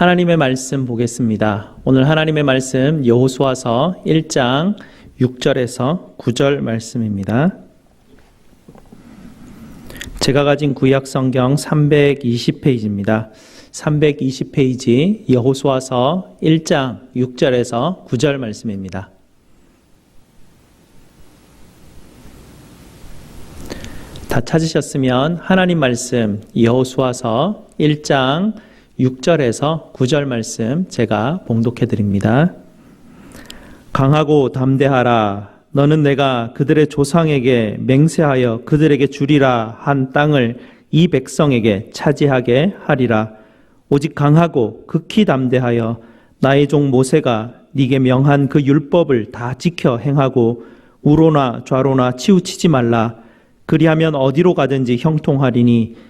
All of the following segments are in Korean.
하나님의 말씀 보겠습니다. 오늘 하나님의 말씀 여호수아서 1장 6절에서 9절 말씀입니다. 제가 가진 구약 성경 320페이지입니다. 320페이지 여호수아서 1장 6절에서 9절 말씀입니다. 다 찾으셨으면 하나님 말씀 여호수아서 1장 6절에서 9절 말씀 제가 봉독해 드립니다. 강하고 담대하라. 너는 내가 그들의 조상에게 맹세하여 그들에게 주리라 한 땅을 이 백성에게 차지하게 하리라. 오직 강하고 극히 담대하여 나의 종 모세가 네게 명한 그 율법을 다 지켜 행하고 우로나 좌로나 치우치지 말라. 그리하면 어디로 가든지 형통하리니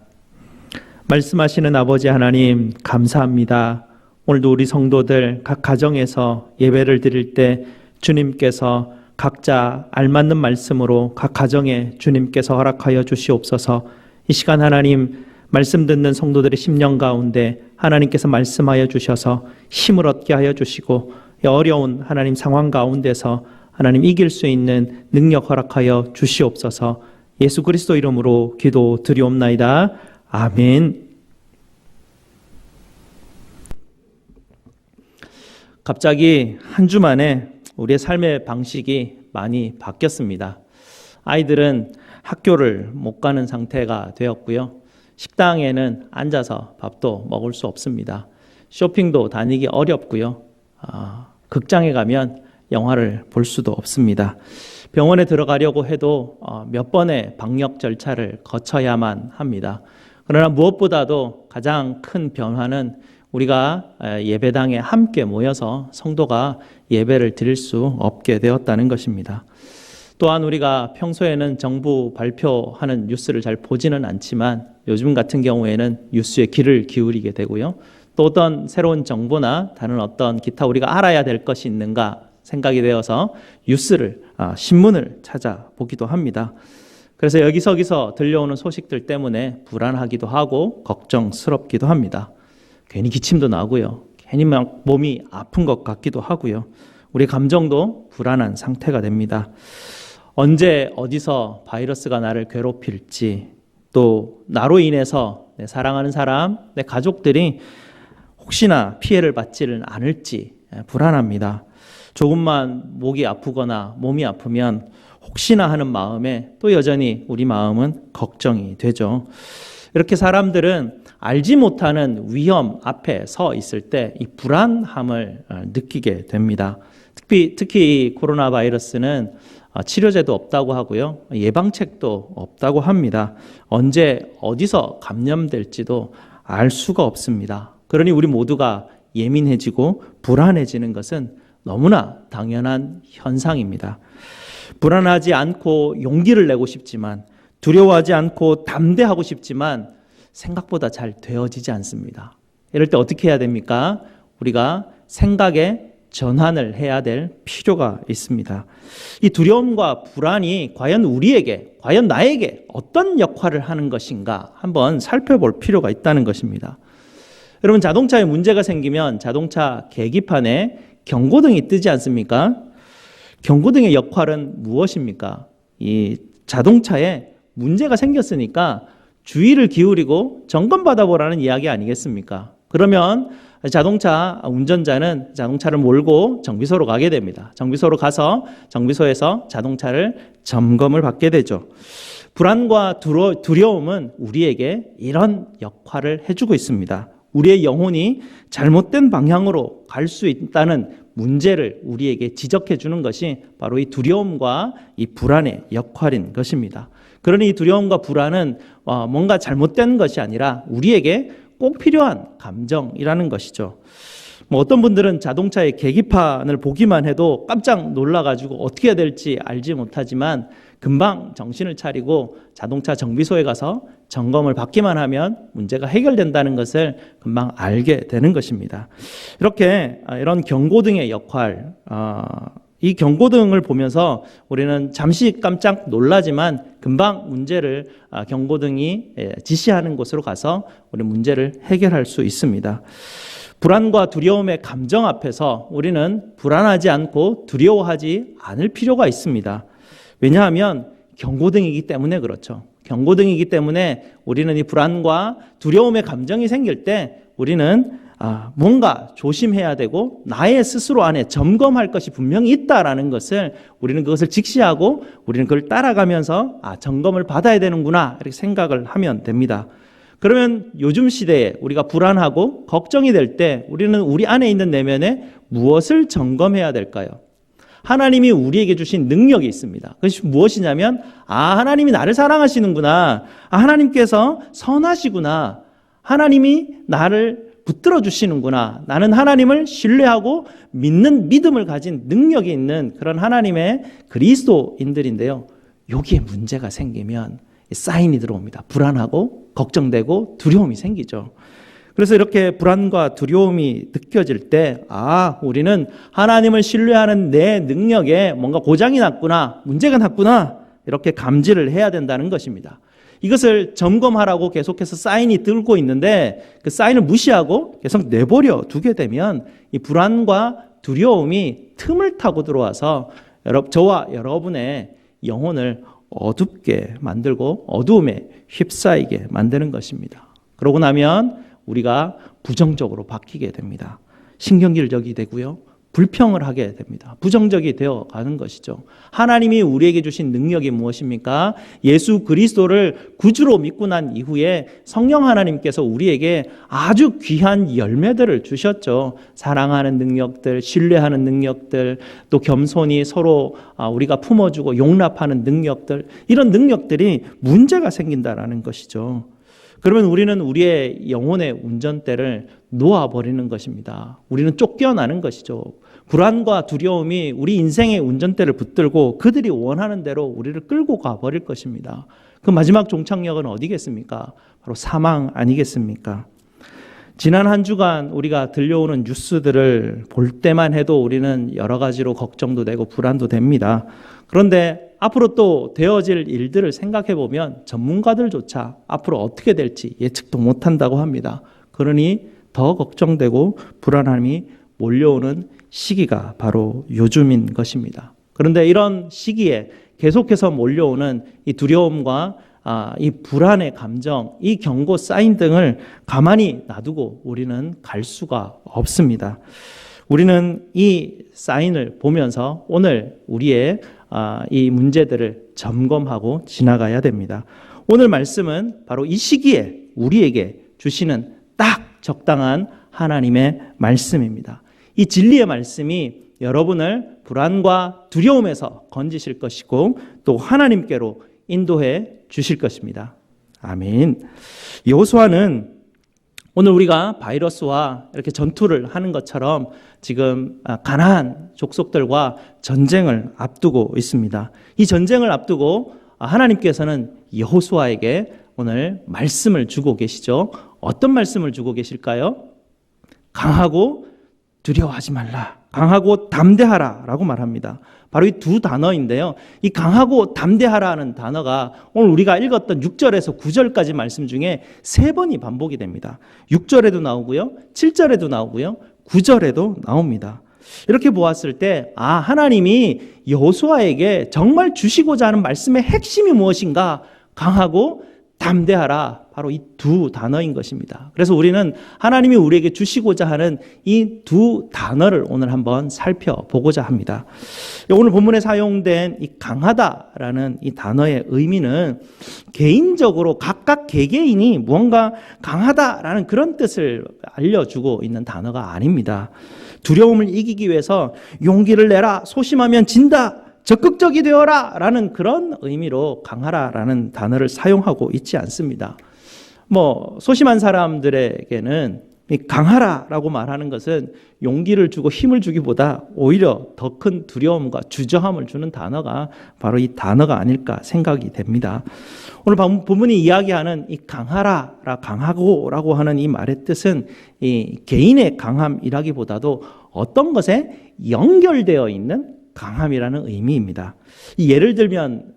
말씀하시는 아버지 하나님 감사합니다. 오늘도 우리 성도들 각 가정에서 예배를 드릴 때 주님께서 각자 알맞는 말씀으로 각 가정에 주님께서 허락하여 주시옵소서. 이 시간 하나님 말씀 듣는 성도들의 심령 가운데 하나님께서 말씀하여 주셔서 힘을 얻게 하여 주시고 어려운 하나님 상황 가운데서 하나님 이길 수 있는 능력 허락하여 주시옵소서. 예수 그리스도 이름으로 기도 드리옵나이다. 아멘. 갑자기 한 주 만에 우리의 삶의 방식이 많이 바뀌었습니다. 아이들은 학교를 못 가는 상태가 되었고요. 식당에는 앉아서 밥도 먹을 수 없습니다. 쇼핑도 다니기 어렵고요. 아, 극장에 가면 영화를 볼 수도 없습니다. 병원에 들어가려고 해도 어, 몇 번의 방역 절차를 거쳐야만 합니다. 그러나 무엇보다도 가장 큰 변화는 우리가 예배당에 함께 모여서 성도가 예배를 드릴 수 없게 되었다는 것입니다. 또한 우리가 평소에는 정부 발표하는 뉴스를 잘 보지는 않지만 요즘 같은 경우에는 뉴스에 귀를 기울이게 되고요. 또 어떤 새로운 정보나 다른 어떤 기타 우리가 알아야 될 것이 있는가 생각이 되어서 뉴스를 아, 신문을 찾아보기도 합니다. 그래서 여기저기서 들려오는 소식들 때문에 불안하기도 하고 걱정스럽기도 합니다. 괜히 기침도 나고요. 괜히 막 몸이 아픈 것 같기도 하고요. 우리 감정도 불안한 상태가 됩니다. 언제 어디서 바이러스가 나를 괴롭힐지 또 나로 인해서 내 사랑하는 사람, 내 가족들이 혹시나 피해를 받지는 않을지 불안합니다. 조금만 목이 아프거나 몸이 아프면 혹시나 하는 마음에 또 여전히 우리 마음은 걱정이 되죠. 이렇게 사람들은 알지 못하는 위험 앞에 서 있을 때 이 불안함을 어, 느끼게 됩니다. 특히, 특히 코로나 바이러스는 어, 치료제도 없다고 하고요. 예방책도 없다고 합니다. 언제 어디서 감염될지도 알 수가 없습니다. 그러니 우리 모두가 예민해지고 불안해지는 것은 너무나 당연한 현상입니다. 불안하지 않고 용기를 내고 싶지만 두려워하지 않고 담대하고 싶지만 생각보다 잘 되어지지 않습니다. 이럴 때 어떻게 해야 됩니까? 우리가 생각의 전환을 해야 될 필요가 있습니다. 이 두려움과 불안이 과연 우리에게, 과연 나에게 어떤 역할을 하는 것인가 한번 살펴볼 필요가 있다는 것입니다. 여러분, 자동차에 문제가 생기면 자동차 계기판에 경고등이 뜨지 않습니까? 경고등의 역할은 무엇입니까? 이 자동차에 문제가 생겼으니까 주의를 기울이고 점검 받아보라는 이야기 아니겠습니까? 그러면 자동차 운전자는 자동차를 몰고 정비소로 가게 됩니다. 정비소로 가서 정비소에서 자동차를 점검을 받게 되죠. 불안과 두려움은 우리에게 이런 역할을 해주고 있습니다. 우리의 영혼이 잘못된 방향으로 갈 수 있다는 문제를 우리에게 지적해 주는 것이 바로 이 두려움과 이 불안의 역할인 것입니다. 그러니 이 두려움과 불안은 어, 뭔가 잘못된 것이 아니라 우리에게 꼭 필요한 감정이라는 것이죠. 뭐 어떤 분들은 자동차의 계기판을 보기만 해도 깜짝 놀라가지고 어떻게 해야 될지 알지 못하지만 금방 정신을 차리고 자동차 정비소에 가서 점검을 받기만 하면 문제가 해결된다는 것을 금방 알게 되는 것입니다. 이렇게 아, 이런 경고등의 역할, 어, 이 경고등을 보면서 우리는 잠시 깜짝 놀라지만 금방 문제를 아, 경고등이 예, 지시하는 곳으로 가서 우리 문제를 해결할 수 있습니다. 불안과 두려움의 감정 앞에서 우리는 불안하지 않고 두려워하지 않을 필요가 있습니다. 왜냐하면 경고등이기 때문에 그렇죠. 경고 등이기 때문에 우리는 이 불안과 두려움의 감정이 생길 때 우리는 아, 뭔가 조심해야 되고 나의 스스로 안에 점검할 것이 분명히 있다라는 것을 우리는 그것을 직시하고 우리는 그걸 따라가면서 아, 점검을 받아야 되는구나 이렇게 생각을 하면 됩니다. 그러면 요즘 시대에 우리가 불안하고 걱정이 될 때 우리는 우리 안에 있는 내면에 무엇을 점검해야 될까요? 하나님이 우리에게 주신 능력이 있습니다. 그것이 무엇이냐면, 아, 하나님이 나를 사랑하시는구나. 아, 하나님께서 선하시구나. 하나님이 나를 붙들어 주시는구나. 나는 하나님을 신뢰하고 믿는 믿음을 가진 능력이 있는 그런 하나님의 그리스도인들인데요. 여기에 문제가 생기면 사인이 들어옵니다. 불안하고 걱정되고 두려움이 생기죠. 그래서 이렇게 불안과 두려움이 느껴질 때, 아, 우리는 하나님을 신뢰하는 내 능력에 뭔가 고장이 났구나, 문제가 났구나, 이렇게 감지를 해야 된다는 것입니다. 이것을 점검하라고 계속해서 사인이 들고 있는데 그 사인을 무시하고 계속 내버려 두게 되면 이 불안과 두려움이 틈을 타고 들어와서 저와 여러분의 영혼을 어둡게 만들고 어두움에 휩싸이게 만드는 것입니다. 그러고 나면 우리가 부정적으로 바뀌게 됩니다. 신경질적이 되고요. 불평을 하게 됩니다. 부정적이 되어 가는 것이죠. 하나님이 우리에게 주신 능력이 무엇입니까? 예수 그리스도를 구주로 믿고 난 이후에 성령 하나님께서 우리에게 아주 귀한 열매들을 주셨죠. 사랑하는 능력들, 신뢰하는 능력들, 또 겸손히 서로 아, 우리가 품어주고 용납하는 능력들, 이런 능력들이 문제가 생긴다라는 것이죠. 그러면 우리는 우리의 영혼의 운전대를 놓아버리는 것입니다. 우리는 쫓겨나는 것이죠. 불안과 두려움이 우리 인생의 운전대를 붙들고 그들이 원하는 대로 우리를 끌고 가버릴 것입니다. 그 마지막 종착역은 어디겠습니까? 바로 사망 아니겠습니까? 지난 한 주간 우리가 들려오는 뉴스들을 볼 때만 해도 우리는 여러 가지로 걱정도 되고 불안도 됩니다. 그런데 앞으로 또 되어질 일들을 생각해 보면 전문가들조차 앞으로 어떻게 될지 예측도 못한다고 합니다. 그러니 더 걱정되고 불안함이 몰려오는 시기가 바로 요즘인 것입니다. 그런데 이런 시기에 계속해서 몰려오는 이 두려움과 아, 이 불안의 감정, 이 경고 사인 등을 가만히 놔두고 우리는 갈 수가 없습니다. 우리는 이 사인을 보면서 오늘 우리의 아, 이 문제들을 점검하고 지나가야 됩니다. 오늘 말씀은 바로 이 시기에 우리에게 주시는 딱 적당한 하나님의 말씀입니다. 이 진리의 말씀이 여러분을 불안과 두려움에서 건지실 것이고 또 하나님께로 인도해 주실 것입니다. 아멘. 여호수아는 오늘 우리가 바이러스와 이렇게 전투를 하는 것처럼 지금 아, 가나안 족속들과 전쟁을 앞두고 있습니다. 이 전쟁을 앞두고 하나님께서는 여호수아에게 오늘 말씀을 주고 계시죠. 어떤 말씀을 주고 계실까요? 강하고 두려워하지 말라. 강하고 담대하라 라고 말합니다. 바로 이 두 단어인데요. 이 강하고 담대하라는 단어가 오늘 우리가 읽었던 6절에서 9절까지 말씀 중에 세 번이 반복이 됩니다. 6절에도 나오고요. 7절에도 나오고요. 9절에도 나옵니다. 이렇게 보았을 때, 아, 하나님이 여호수아에게 정말 주시고자 하는 말씀의 핵심이 무엇인가? 강하고 담대하라. 바로 이 두 단어인 것입니다. 그래서 우리는 하나님이 우리에게 주시고자 하는 이 두 단어를 오늘 한번 살펴보고자 합니다. 오늘 본문에 사용된 이 강하다라는 이 단어의 의미는 개인적으로 각각 개개인이 무언가 강하다라는 그런 뜻을 알려주고 있는 단어가 아닙니다. 두려움을 이기기 위해서 용기를 내라, 소심하면 진다, 적극적이 되어라 라는 그런 의미로 강하라 라는 단어를 사용하고 있지 않습니다. 뭐 소심한 사람들에게는 이 강하라 라고 말하는 것은 용기를 주고 힘을 주기보다 오히려 더 큰 두려움과 주저함을 주는 단어가 바로 이 단어가 아닐까 생각이 됩니다. 오늘 본문이 이야기하는 이 강하라라 강하고 라고 하는 이 말의 뜻은 이 개인의 강함이라기보다도 어떤 것에 연결되어 있는 강함이라는 의미입니다. 예를 들면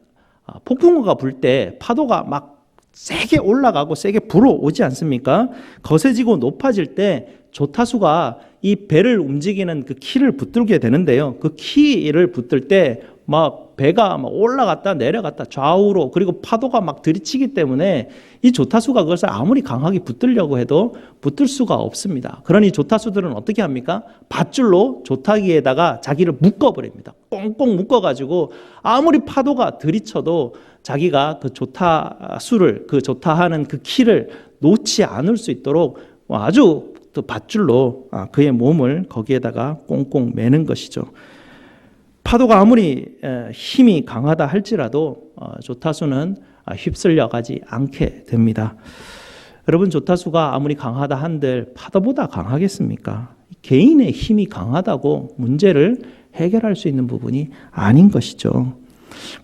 아, 폭풍우가 불 때 파도가 막 세게 올라가고 세게 불어오지 않습니까? 거세지고 높아질 때 조타수가 이 배를 움직이는 그 키를 붙들게 되는데요. 그 키를 붙들 때 막 배가 막 올라갔다 내려갔다 좌우로 그리고 파도가 막 들이치기 때문에 이 조타수가 그것을 아무리 강하게 붙들려고 해도 붙들 수가 없습니다. 그러니 조타수들은 어떻게 합니까? 밧줄로 조타기에다가 자기를 묶어버립니다. 꽁꽁 묶어가지고 아무리 파도가 들이쳐도 자기가 그 조타수를 그 조타하는 그 키를 놓지 않을 수 있도록 아주 또 밧줄로 아, 그의 몸을 거기에다가 꽁꽁 매는 것이죠. 파도가 아무리 힘이 강하다 할지라도 어, 조타수는 아, 휩쓸려 가지 않게 됩니다. 여러분 조타수가 아무리 강하다 한들 파도보다 강하겠습니까? 개인의 힘이 강하다고 문제를 해결할 수 있는 부분이 아닌 것이죠.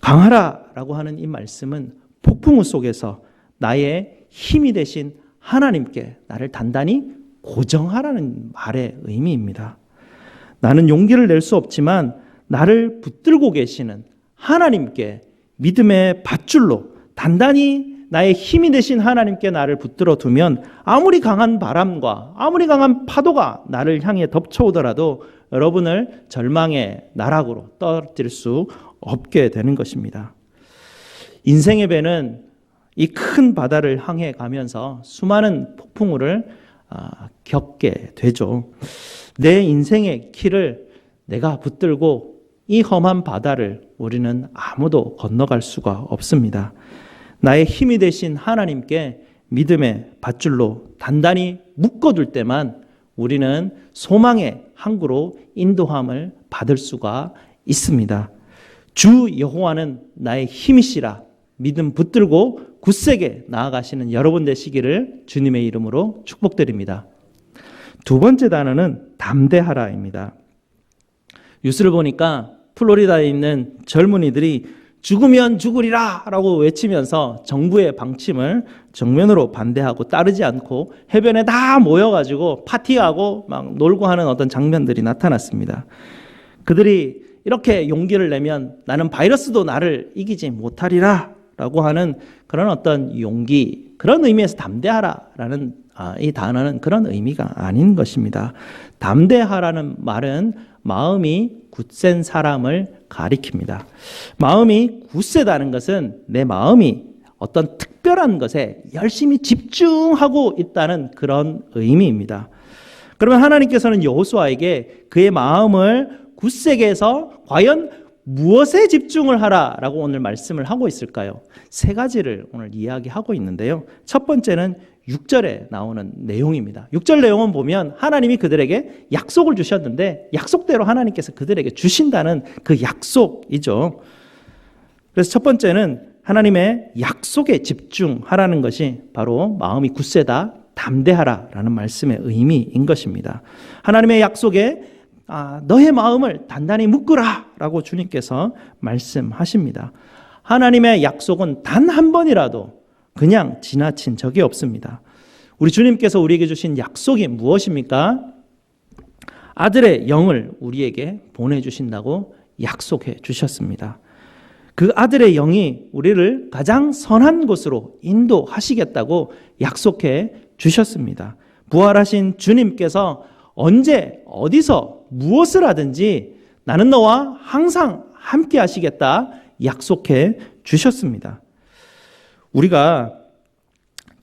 강하라라고 하는 이 말씀은 폭풍우 속에서 나의 힘이 되신 하나님께 나를 단단히 고정하라는 말의 의미입니다. 나는 용기를 낼 수 없지만 나를 붙들고 계시는 하나님께 믿음의 밧줄로 단단히 나의 힘이 되신 하나님께 나를 붙들어 두면 아무리 강한 바람과 아무리 강한 파도가 나를 향해 덮쳐오더라도 여러분을 절망의 나락으로 떨어뜨릴 수 없게 되는 것입니다. 인생의 배는 이 큰 바다를 항해 가면서 수많은 폭풍우를 아, 겪게 되죠. 내 인생의 키를 내가 붙들고 이 험한 바다를 우리는 아무도 건너갈 수가 없습니다. 나의 힘이 되신 하나님께 믿음의 밧줄로 단단히 묶어둘 때만 우리는 소망의 항구로 인도함을 받을 수가 있습니다. 주 여호와는 나의 힘이시라 믿음 붙들고 굳세게 나아가시는 여러분 되시기를 주님의 이름으로 축복드립니다. 두 번째 단어는 담대하라입니다. 뉴스를 보니까 플로리다에 있는 젊은이들이 죽으면 죽으리라 라고 외치면서 정부의 방침을 정면으로 반대하고 따르지 않고 해변에 다 모여가지고 파티하고 막 놀고 하는 어떤 장면들이 나타났습니다. 그들이 이렇게 용기를 내면 나는 바이러스도 나를 이기지 못하리라 라고 하는 그런 어떤 용기, 그런 의미에서 담대하라 라는 아, 이 단어는 그런 의미가 아닌 것입니다. 담대하라는 말은 마음이 굳센 사람을 가리킵니다. 마음이 굳세다는 것은 내 마음이 어떤 특별한 것에 열심히 집중하고 있다는 그런 의미입니다. 그러면 하나님께서는 여호수아에게 그의 마음을 굳세게 해서 과연 무엇에 집중을 하라라고 오늘 말씀을 하고 있을까요? 세 가지를 오늘 이야기하고 있는데요. 첫 번째는 6절에 나오는 내용입니다. 6절 내용은 보면 하나님이 그들에게 약속을 주셨는데 약속대로 하나님께서 그들에게 주신다는 그 약속이죠. 그래서 첫 번째는 하나님의 약속에 집중하라는 것이 바로 마음이 굳세다, 담대하라 라는 말씀의 의미인 것입니다. 하나님의 약속에 아, 너의 마음을 단단히 묶으라 라고 주님께서 말씀하십니다. 하나님의 약속은 단 한 번이라도 그냥 지나친 적이 없습니다. 우리 주님께서 우리에게 주신 약속이 무엇입니까? 아들의 영을 우리에게 보내주신다고 약속해 주셨습니다. 그 아들의 영이 우리를 가장 선한 곳으로 인도하시겠다고 약속해 주셨습니다. 부활하신 주님께서 언제, 어디서, 무엇을 하든지 나는 너와 항상 함께 하시겠다 약속해 주셨습니다. 우리가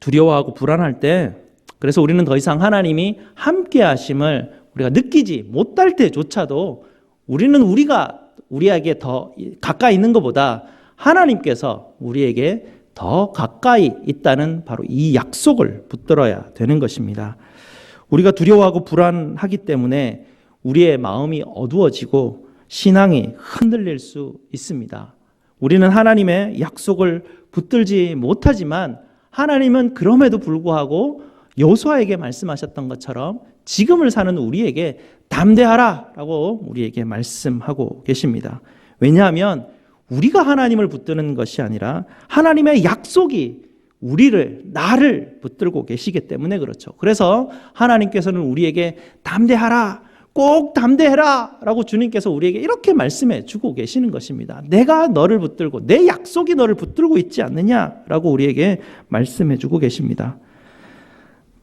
두려워하고 불안할 때 그래서 우리는 더 이상 하나님이 함께 하심을 우리가 느끼지 못할 때조차도 우리는 우리가 우리에게 더 가까이 있는 것보다 하나님께서 우리에게 더 가까이 있다는 바로 이 약속을 붙들어야 되는 것입니다. 우리가 두려워하고 불안하기 때문에 우리의 마음이 어두워지고 신앙이 흔들릴 수 있습니다. 우리는 하나님의 약속을 붙들지 못하지만 하나님은 그럼에도 불구하고 여호수아에게 말씀하셨던 것처럼 지금을 사는 우리에게 담대하라라고 우리에게 말씀하고 계십니다. 왜냐하면 우리가 하나님을 붙드는 것이 아니라 하나님의 약속이 우리를 나를 붙들고 계시기 때문에 그렇죠. 그래서 하나님께서는 우리에게 담대하라. 꼭 담대해라 라고 주님께서 우리에게 이렇게 말씀해 주고 계시는 것입니다. 내가 너를 붙들고 내 약속이 너를 붙들고 있지 않느냐 라고 우리에게 말씀해 주고 계십니다.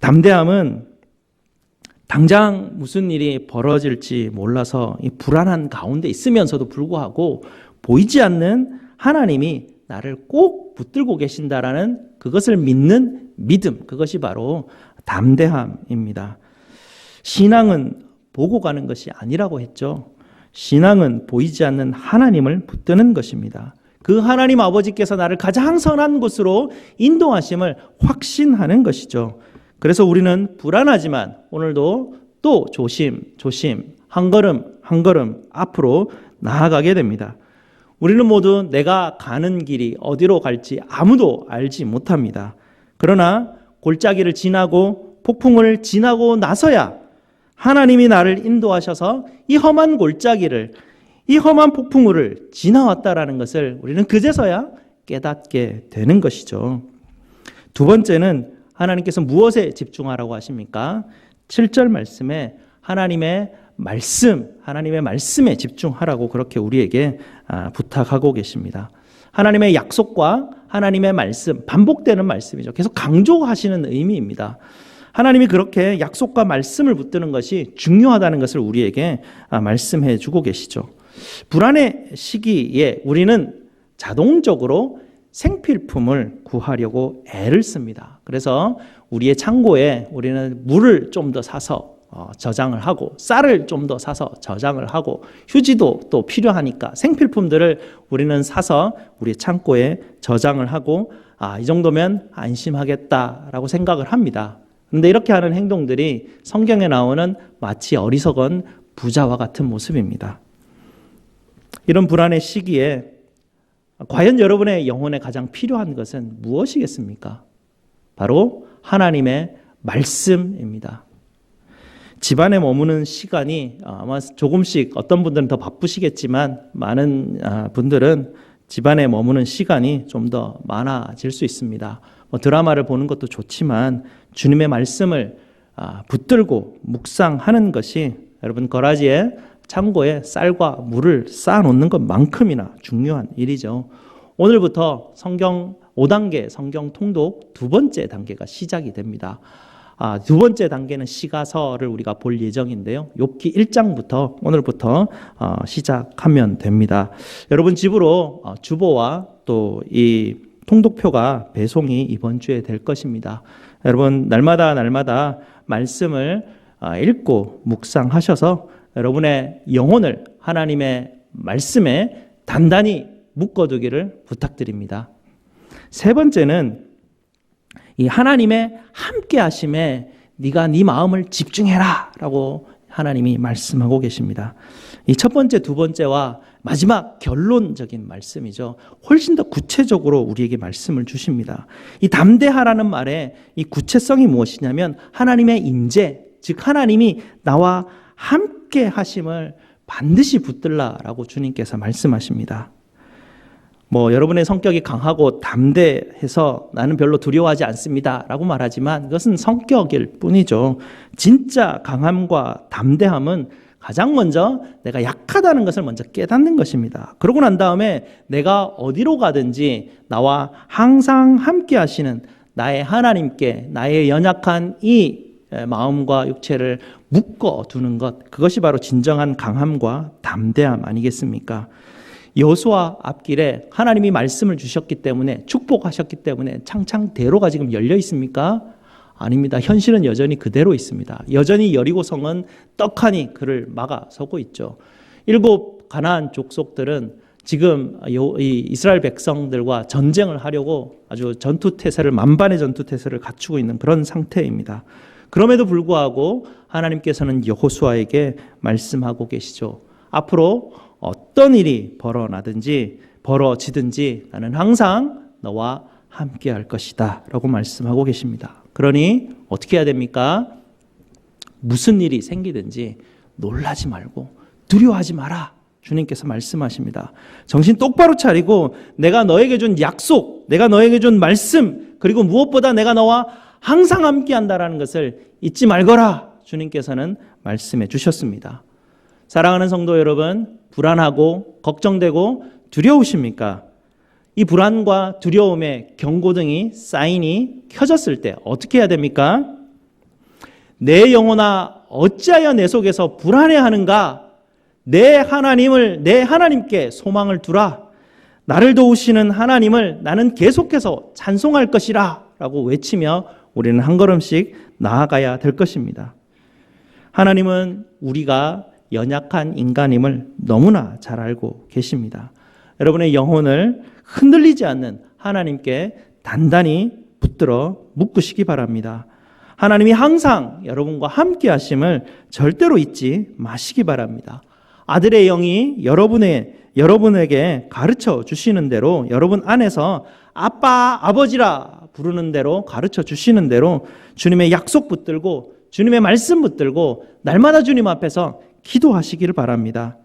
담대함은 당장 무슨 일이 벌어질지 몰라서 이 불안한 가운데 있으면서도 불구하고 보이지 않는 하나님이 나를 꼭 붙들고 계신다라는 그것을 믿는 믿음, 그것이 바로 담대함입니다. 신앙은 보고 가는 것이 아니라고 했죠. 신앙은 보이지 않는 하나님을 붙드는 것입니다. 그 하나님 아버지께서 나를 가장 선한 곳으로 인도하심을 확신하는 것이죠. 그래서 우리는 불안하지만 오늘도 또 조심, 조심, 한 걸음, 한 걸음 앞으로 나아가게 됩니다. 우리는 모두 내가 가는 길이 어디로 갈지 아무도 알지 못합니다. 그러나 골짜기를 지나고 폭풍을 지나고 나서야 하나님이 나를 인도하셔서 이 험한 골짜기를 이 험한 폭풍우를 지나왔다라는 것을 우리는 그제서야 깨닫게 되는 것이죠. 두 번째는 하나님께서 무엇에 집중하라고 하십니까? 7절 말씀에 하나님의 말씀, 하나님의 말씀에 집중하라고 그렇게 우리에게 아, 부탁하고 계십니다. 하나님의 약속과 하나님의 말씀, 반복되는 말씀이죠. 계속 강조하시는 의미입니다. 하나님이 그렇게 약속과 말씀을 붙드는 것이 중요하다는 것을 우리에게 아, 말씀해 주고 계시죠. 불안의 시기에 우리는 자동적으로 생필품을 구하려고 애를 씁니다. 그래서 우리의 창고에 우리는 물을 좀 더 사서 어, 저장을 하고 쌀을 좀 더 사서 저장을 하고 휴지도 또 필요하니까 생필품들을 우리는 사서 우리 창고에 저장을 하고 아, 이 정도면 안심하겠다라고 생각을 합니다. 근데 이렇게 하는 행동들이 성경에 나오는 마치 어리석은 부자와 같은 모습입니다. 이런 불안의 시기에 과연 여러분의 영혼에 가장 필요한 것은 무엇이겠습니까? 바로 하나님의 말씀입니다. 집안에 머무는 시간이 아마 조금씩 어떤 분들은 더 바쁘시겠지만 많은 아, 분들은 집안에 머무는 시간이 좀 더 많아질 수 있습니다. 뭐 드라마를 보는 것도 좋지만 주님의 말씀을 아, 붙들고 묵상하는 것이 여러분 거라지에 창고에 쌀과 물을 쌓아 놓는 것만큼이나 중요한 일이죠. 오늘부터 성경 5단계 성경 통독 두 번째 단계가 시작이 됩니다. 아, 두 번째 단계는 시가서를 우리가 볼 예정인데요. 욥기 1장부터 오늘부터 어, 시작하면 됩니다. 여러분 집으로 어, 주보와 또 이 통독표가 배송이 이번 주에 될 것입니다. 여러분 날마다 날마다 말씀을 어, 읽고 묵상하셔서 여러분의 영혼을 하나님의 말씀에 단단히 묶어두기를 부탁드립니다. 세 번째는 이 하나님의 함께 하심에 네가 네 마음을 집중해라라고 하나님이 말씀하고 계십니다. 이 첫 번째, 두 번째와 마지막 결론적인 말씀이죠. 훨씬 더 구체적으로 우리에게 말씀을 주십니다. 이 담대하라는 말의 이 구체성이 무엇이냐면 하나님의 임재, 즉 하나님이 나와 함께 하심을 반드시 붙들라라고 주님께서 말씀하십니다. 뭐 여러분의 성격이 강하고 담대해서 나는 별로 두려워하지 않습니다라고 말하지만 그것은 성격일 뿐이죠. 진짜 강함과 담대함은 가장 먼저 내가 약하다는 것을 먼저 깨닫는 것입니다. 그러고 난 다음에 내가 어디로 가든지 나와 항상 함께 하시는 나의 하나님께 나의 연약한 이 마음과 육체를 묶어 두는 것 그것이 바로 진정한 강함과 담대함 아니겠습니까? 여수와 앞길에 하나님이 말씀을 주셨기 때문에 축복하셨기 때문에 창창 대로가 지금 열려 있습니까? 아닙니다. 현실은 여전히 그대로 있습니다. 여전히 여리고성은 떡하니 그를 막아서고 있죠. 일곱 가나안 족속들은 지금 이 이스라엘 백성들과 전쟁을 하려고 아주 전투 태세를 만반의 전투 태세를 갖추고 있는 그런 상태입니다. 그럼에도 불구하고 하나님께서는 여호수아에게 말씀하고 계시죠. 앞으로 어떤 일이 벌어나든지 벌어지든지 나는 항상 너와 함께 할 것이다. 라고 말씀하고 계십니다. 그러니 어떻게 해야 됩니까? 무슨 일이 생기든지 놀라지 말고 두려워하지 마라. 주님께서 말씀하십니다. 정신 똑바로 차리고 내가 너에게 준 약속, 내가 너에게 준 말씀, 그리고 무엇보다 내가 너와 항상 함께 한다라는 것을 잊지 말거라. 주님께서는 말씀해 주셨습니다. 사랑하는 성도 여러분, 불안하고 걱정되고 두려우십니까? 이 불안과 두려움의 경고등이 사인이 켜졌을 때 어떻게 해야 됩니까? 내 영혼아 어찌하여 내 속에서 불안해하는가? 내 하나님을 내 하나님께 소망을 두라. 나를 도우시는 하나님을 나는 계속해서 찬송할 것이라라고 외치며 우리는 한 걸음씩 나아가야 될 것입니다. 하나님은 우리가 연약한 인간임을 너무나 잘 알고 계십니다. 여러분의 영혼을 흔들리지 않는 하나님께 단단히 붙들어 묶으시기 바랍니다. 하나님이 항상 여러분과 함께 하심을 절대로 잊지 마시기 바랍니다. 아들의 영이 여러분의 여러분에게 가르쳐 주시는 대로 여러분 안에서 아빠 아버지라 부르는 대로 가르쳐 주시는 대로 주님의 약속 붙들고 주님의 말씀 붙들고 날마다 주님 앞에서 기도하시기를 바랍니다.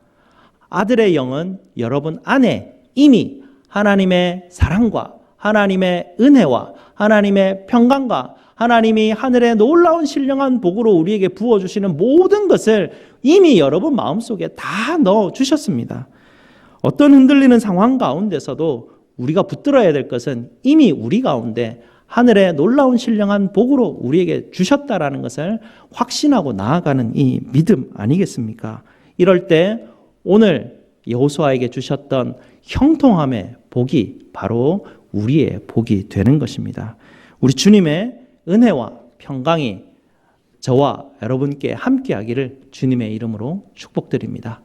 아들의 영은 여러분 안에 이미 하나님의 사랑과 하나님의 은혜와 하나님의 평강과 하나님이 하늘의 놀라운 신령한 복으로 우리에게 부어주시는 모든 것을 이미 여러분 마음속에 다 넣어 주셨습니다. 어떤 흔들리는 상황 가운데서도 우리가 붙들어야 될 것은 이미 우리 가운데 하늘의 놀라운 신령한 복으로 우리에게 주셨다라는 것을 확신하고 나아가는 이 믿음 아니겠습니까? 이럴 때 오늘 여호수아에게 주셨던 형통함의 복이 바로 우리의 복이 되는 것입니다. 우리 주님의 은혜와 평강이 저와 여러분께 함께하기를 주님의 이름으로 축복드립니다.